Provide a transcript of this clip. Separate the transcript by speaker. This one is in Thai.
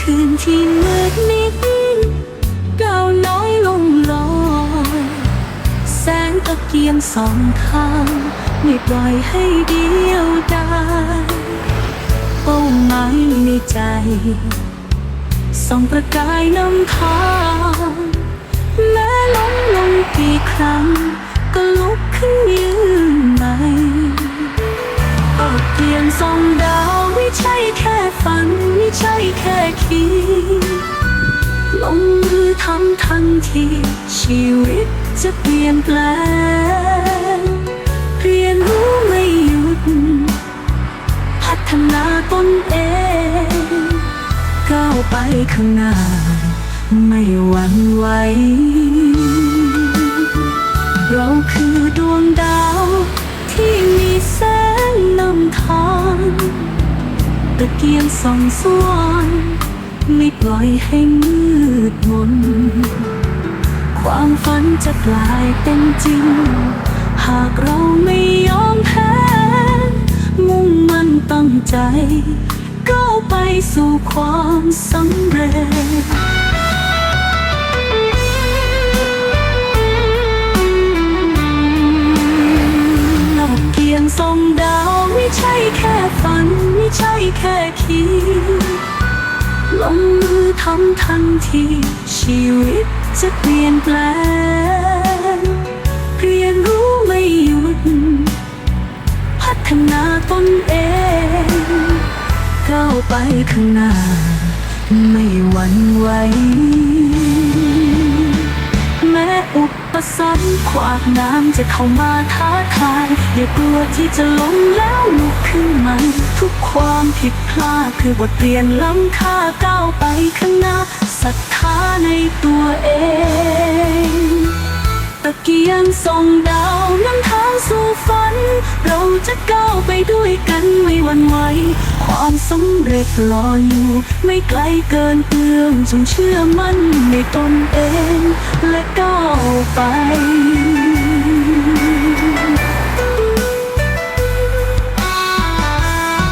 Speaker 1: คืนที่มืดมิดก้าวน้อยลงลอยแสงตะเกียงสองข้างไม่ปล่อยให้เดียวดายเป้าหมายในใจส่องประกายนำทาง ทำทันทีชีวิตจะเปลี่ยนแปลงเรียนรู้ไม่หยุด พัฒนาตนเองก้าวไปข้างหน้า ไม่หวั่นไหวเราคือดวงดาวที่มีแสงนำทางตะเกียงส่องสว่าง ไม่ปล่อยให้มืดมน ความฝันจะกลายเป็นจริง หากเราไม่ยอมแพ้ มุ่งมั่นตั้งใจก้าวไปสู่ความสำเร็จโลกเกียงส่องดาวไม่ใช่แค่ฝัน ไม่ใช่แค่คิด ลงมือทำทันทีชีวิตจะเปลี่ยนแปลงเรียนรู้ไม่หยุด พัฒนาตนเองก้าวไปข้างหน้า ไม่หวั่นไหว ปสรรคขวากน้ำจะเข้ามาท้าทาย อย่ากลัวที่จะล้มแล้วลุกขึ้นใหม่ทุกความผิดพลาดคือบทเรียนล้ำค่าก้าวไปข้างหน้าศรัทธาในตัวเองตะเกียงส่องดาวนำทางสู่ฝัน เราจะก้าวไปด้วยกันไม่หวั่นไหวความสำเร็จรออยู่ ไม่ไกลเกินเอื้อมจงเชื่อมั่นในตนเอง และก้า วไป